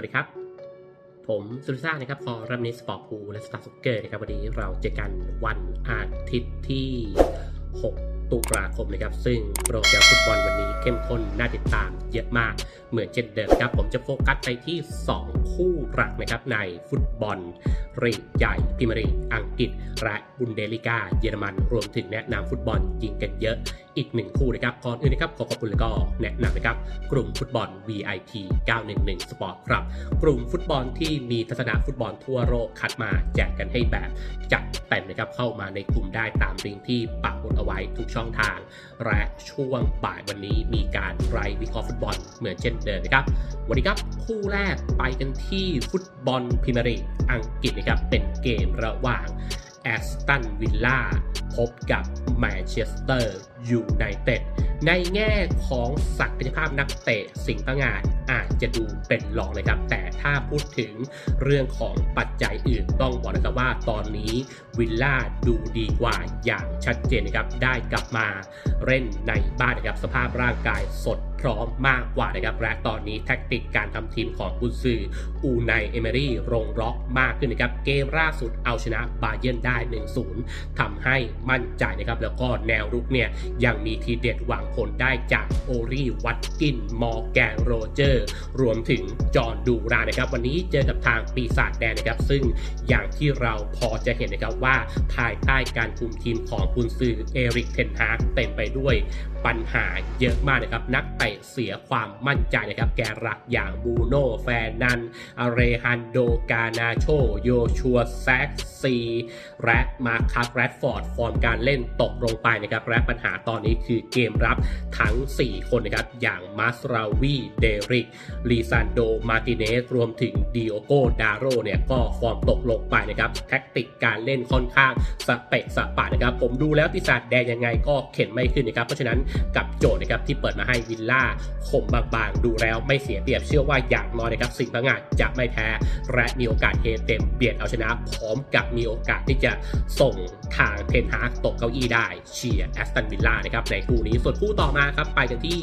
สวัสดีครับ ผมสุริซ่านะครับคอรัมนิสปอร์ตพูและสตาร์ซ็อกเกอร์นะครับ วันนี้เราเจอกันวันอาทิตย์ที่ 6 ตุลาคมนะครับ ซึ่งโปรแกรมฟุตบอลวันนี้เข้มข้นน่าติดตามเยอะมาก เหมือนเช่นเดิมครับ ผมจะโฟกัสไปที่ 2 คู่หลักนะครับในฟุตบอลรีกใหญ่พรีเมียร์ลีกอังกฤษ และบุนเดลิก้าเยอรมัน รวมถึงแนะนำฟุตบอลยิงกันเยอะอีกหนึ่งคู่นะครับก่อนอื่นนะครับขอขอบคุณแล้วก็แนะนำนะครับกลุ่มฟุตบอล VIP 911 Sport ครับกลุ่มฟุตบอลที่มีทัศนะฟุตบอลทั่วโลกคัดมาแจกกันให้แบบจัดเต็มนะครับเข้ามาในกลุ่มได้ตามลิงก์ที่ปักหมุดเอาไว้ทุกช่องทาง และช่วงบ่ายวันนี้มีการไลฟ์วิเคราะห์ฟุตบอลเหมือนเช่นเดิมนะครับวันนี้ครับคู่แรกไปกันที่ฟุตบอลพรีเมียร์ลีกอังกฤษนะครับเป็นเกมระหว่างแอสตันวิลล่าพบกับแมนเชสเตอร์ ยูไนเต็ดในแง่ของศักยภาพนักเตะสิ่งต่างานอาจจะดูเป็นรองนะครับ แต่ถ้าพูดถึงเรื่องของปัจจัยอื่นต้องบอกนะครับว่าตอนนี้วิลล่าดูดีกว่าอย่างชัดเจนนะครับ ได้กลับมาเล่นในบ้านนะครับ สภาพร่างกายสดพร้อมมากกว่านะครับ และตอนนี้แท็กติกการทำทีมของกุนซืออูไนเอเมรี่ลงล็อกมากขึ้นนะครับ เกมล่าสุดเอาชนะบาเยร์นได้ 1-0ทำให้มั่นใจนะครับ แล้วก็แนวรุกเนี่ยยังมีทีเด็ดหวังผลได้จากโอรีวัตกิน มอร์แกนโรเจอร์ รวมถึงจอห์นดูรานะครับ วันนี้เจอกับทางปีศาจแดงนะครับ ซึ่งอย่างที่เราพอจะเห็นนะครับว่าภายใต้การคุมทีมของกุนซือเอริกเทนฮากเต็มไปด้วยปัญหาเยอะมากนะครับ นักเตะเสียความมั่นใจนะครับ แกนหลักอย่างบูโน่แฟนนันอเรฮันโดกานาโชโยชัวแซกซีและมาคัสแรดฟอร์ด ฟอร์มการเล่นตกลงไปนะครับและปัญหาตอนนี้คือเกมรับทั้ง 4 คนนะครับ อย่างมาสราวีเดริกลีซานโด มาติเนส รวมถึงดิโอโกดาโรเนี่ย ก็ฟอร์มตกลงไปนะครับ แท็กติกการเล่นค่อนข้างสเปะสปะนะครับ ผมดูแล้วปีศาจแดงยังไงก็เข็นไม่ขึ้นนะครับ เพราะฉะนั้นกับโจทย์นะครับที่เปิดมาให้วิลล่าคมบางๆ ดูแล้วไม่เสียเปรียบเชื่อว่าอย่างน้อยนะครับสิ่งพังงาดจะไม่แพ้ และมีโอกาสเฮเต็มเบียดเอาชนะ พร้อมกับมีโอกาสที่จะส่งทางเทนฮากตกเก้าอี้ได้เชียร์แอสตันวิลล่านะครับในคู่นี้ส่วนคู่ต่อมาครับไปกันที่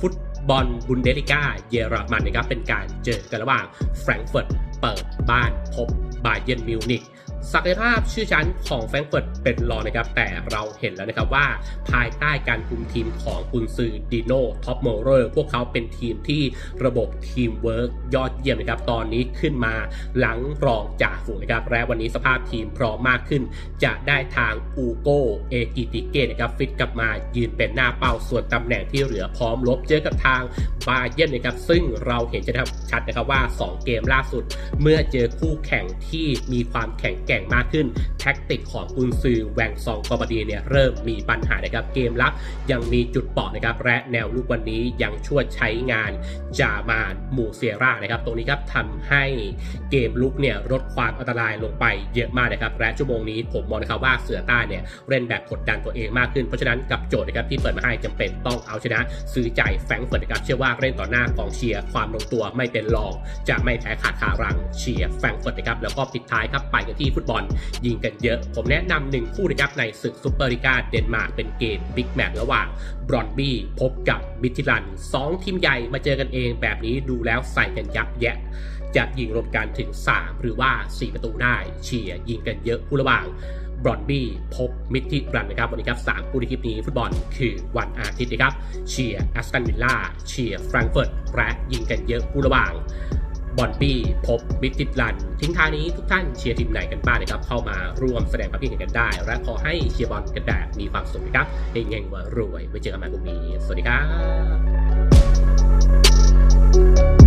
ฟุตบอลบุนเดลิก้าเยอรมันนะครับเป็นการเจอกันระหว่างแฟรงก์เฟิร์ตเปิดบ้านพบบาเยร์นมิวนิก ศักยภาพชื่อชั้นของแฟรงก์เฟิร์ตเป็นรองนะครับ แต่เราเห็นแล้วนะครับว่าภายใต้การคุมทีมของกุนซือดิโน่ท็อปโมเรอร์พวกเขาเป็นทีมที่ระบบทีมเวิร์กยอดเยี่ยมนะครับ ตอนนี้ขึ้นมาหลังรองจ่าฝูงนะครับ และวันนี้สภาพทีมพร้อมมากขึ้น จะได้ทางอูโกเอกิติเกนะครับฟิตกลับมายืนเป็นหน้าเป้าส่วนตำแหน่งที่เหลือพร้อมลบเจอกับทางบาเยนนะครับซึ่งเราเห็นจะชัดนะครับว่า 2 เกมล่าสุด เมื่อเจอคู่แข่งที่มีความแข็งแกร่งมากขึ้น แท็กติกของกุนซือแวงซองกอบดีเนี่ยเริ่มมีปัญหานะครับ เกมรับยังมีจุดเปราะนะครับ และแนวลูกวันนี้ยังช่วยใช้งานจามานมูเซียร่านะครับ ตรงนี้ครับทำให้เกมลุกเนี่ยลดความอันตรายลงไปเยอะมากนะครับ และชั่วโมงนี้ผมมองนะครับว่าเสือใต้เนี่ยเล่นแบบกดดันตัวเองมากขึ้น เพราะฉะนั้นกับโจทย์นะครับที่เปิดมาให้จำเป็นต้องเอาชนะ ซื้อใจแฟงเฟิร์ตนะครับ เชื่อว่าเล่นต่อหน้ากองเชียร์ความลงตัวไม่เป็นรอง จะไม่แพ้ขาดคารังเชียร์แฟงเฟิร์ตนะครับ แล้วก็ปิดท้ายครับไปกันที่ฟุตบอล ยิงกันเยอะ ผมแนะนำหนึ่งคู่นะครับในศึกซูเปอร์ลิกาเดนมาร์กเป็นเกมบิ๊กแมตช์ระหว่างบรอนบี้พบกับมิทิลันสองทีมใหญ่มาเจอกันเองแบบนี้ดูแล้วใส่กันยับแยะจะยิงรวมกันถึง 3 หรือว่า 4 ประตูได้ เชียร์ยิงกันเยอะคู่ระหว่างบรอนบี้พบมิทิรันนะครับวันนี้ครับ3คู่ในคลิปนี้ฟุตบอลคือวันอาทิตย์นะครับเชียร์แอสตันวิลล่าเชียร์แฟรงก์เฟิร์ตและยิงกันเยอะคู่ระหว่าง บอนบี้พบบิ๊กติดลัน ทิ้งท้ายนี้ทุกท่านเชียร์ทีมไหนกันบ้างนะครับ เข้ามาร่วมแสดงความคิดเห็นกันได้ และขอให้เชียร์บอลกันแบบมีความสุขนะครับเฮงๆว่ารวย ไว้เจอกันใหม่พรุ่งนี้ สวัสดีครับ